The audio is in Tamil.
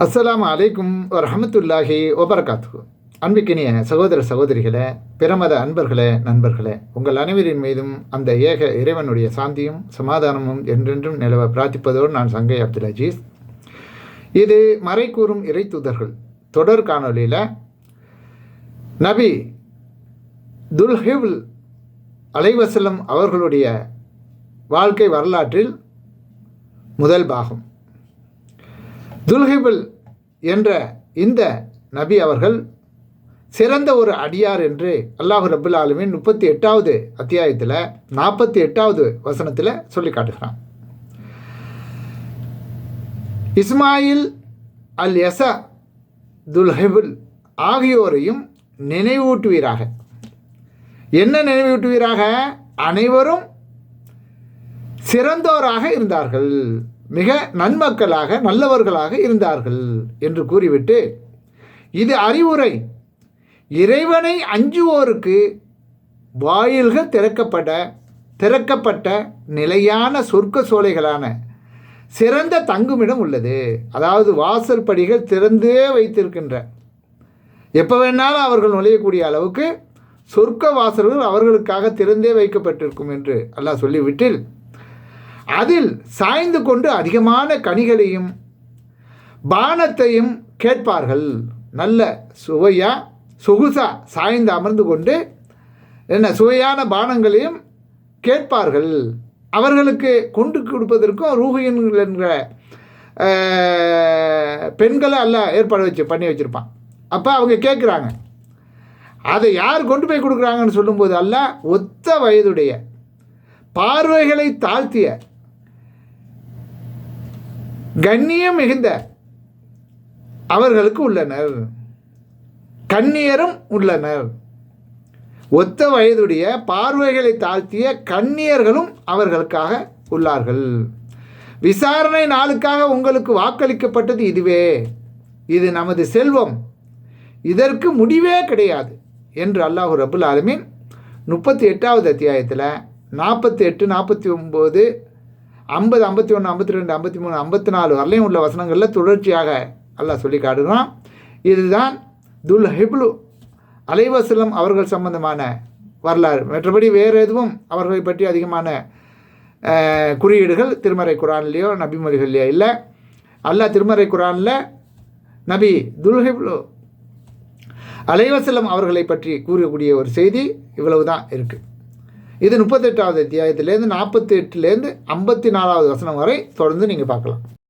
அஸ்லாம் அலைக்கும் வரமத்துல்லாஹி ஒபர்காத்து அன்பிக்கினிய சகோதர சகோதரிகளே பிரமத அன்பர்களே நண்பர்களே உங்கள் அனைவரின் மீதும் அந்த ஏக இறைவனுடைய சாந்தியும் சமாதானமும் என்றென்றும் நிலவ பிரார்த்திப்பதோடு நான் சங்கை அப்துல் அஜீஸ். இது மறைக்கூறும் இறை தூதர்கள் தொடர் காணொலியில் நபி துல்ஹிவுல் அலைவசலம் அவர்களுடைய வாழ்க்கை வரலாற்றில் முதல் பாகம். துல்ஹிபில் என்ற இந்த நபி அவர்கள் சிறந்த ஒரு அடியார் என்று அல்லாஹு ரபுல் ஆலமின் முப்பத்தி எட்டாவது அத்தியாயத்தில் நாற்பத்தி எட்டாவது வசனத்தில் சொல்லி காட்டுகிறான். இஸ்மாயில் அல் எச துல்ஹிபுல் ஆகியோரையும் நினைவூட்டுவீராக. என்ன நினைவூட்டுவீராக? அனைவரும் சிறந்தோராக இருந்தார்கள். மிக நன்மக்களாக நல்லவர்களாக இருந்தார்கள் என்று கூறிவிட்டு இது அறிவுரை. இறைவனை அஞ்சுவோருக்கு வாயில்கள் திறக்கப்பட திறக்கப்பட்ட நிலையான சொர்க்க சோலைகளான சிறந்த தங்குமிடம் உள்ளது. அதாவது வாசல் படிகள் திறந்தே வைத்திருக்கின்ற. எப்போ வேணாலும் அவர்கள் நுழையக்கூடிய அளவுக்கு சொர்க்க வாசல்கள் அவர்களுக்காக திறந்தே வைக்கப்பட்டிருக்கும் என்று அல்லாஹ் சொல்லிவிட்டில் அதில் சாய்ந்து கொண்டு அதிகமான கனிகளையும் பானத்தையும் கேட்பார்கள். நல்ல சுவையாக சொகுசாக சாய்ந்து அமர்ந்து கொண்டு என்ன சுவையான பானங்களையும் கேட்பார்கள். அவர்களுக்கு கொண்டு கொடுப்பதற்கும் ரூஹியன்கள் என்ற பெண்களை அல்ல ஏற்பாடு வச்சு பண்ணி வச்சுருப்பான். அப்போ அவங்க கேட்குறாங்க. அதை யார் கொண்டு போய் கொடுக்குறாங்கன்னு சொல்லும்போது அல்ல ஒத்த வயதுடைய பார்வைகளை தாழ்த்திய கண்ணியம் மிகுந்த அவர்களுக்கு உள்ளனர். கண்ணியரும் உள்ளனர். ஒத்த வயதுடைய பார்வைகளை தாழ்த்திய கண்ணியர்களும் அவர்களுக்காக உள்ளார்கள். விசாரணை நாளுக்காக உங்களுக்கு வாக்களிக்கப்பட்டது இதுவே. இது நமது செல்வம். இதற்கு முடிவே கிடையாது என்று அல்லாஹு ரபுல் ஆலமின் முப்பத்தி எட்டாவது அத்தியாயத்தில் நாற்பத்தி எட்டு நாற்பத்தி ஒம்பது ஐம்பது ஐம்பத்தி ஒன்று ஐம்பத்தி ரெண்டு ஐம்பத்தி மூணு ஐம்பத்தி நாலு வரலையும் உள்ள வசனங்களில் தொடர்ச்சியாக அல்லாஹ் சொல்லி காட்டுகிறான். இதுதான் துல் ஹிப்லு அலைவசலம் அவர்கள் சம்பந்தமான வரலாறு. மற்றபடி வேறு எதுவும் அவர்களை பற்றி அதிகமான குறியீடுகள் திருமறை குரான்லேயோ நபிமொழிகள்லையோ இல்லை. அல்லாஹ் திருமறை குரானில் நபி துல்ஹிப்லு அலைவசலம் அவர்களை பற்றி கூறக்கூடிய ஒரு செய்தி இவ்வளவு தான் இருக்குது இது முப்பத்தெட்டாவது அத்தியாயத்திலேருந்து நாற்பத்தி எட்டுலேருந்து ஐம்பத்தி நாலாவது வசனம் வரை தொடர்ந்து நீங்கள் பார்க்கலாம்.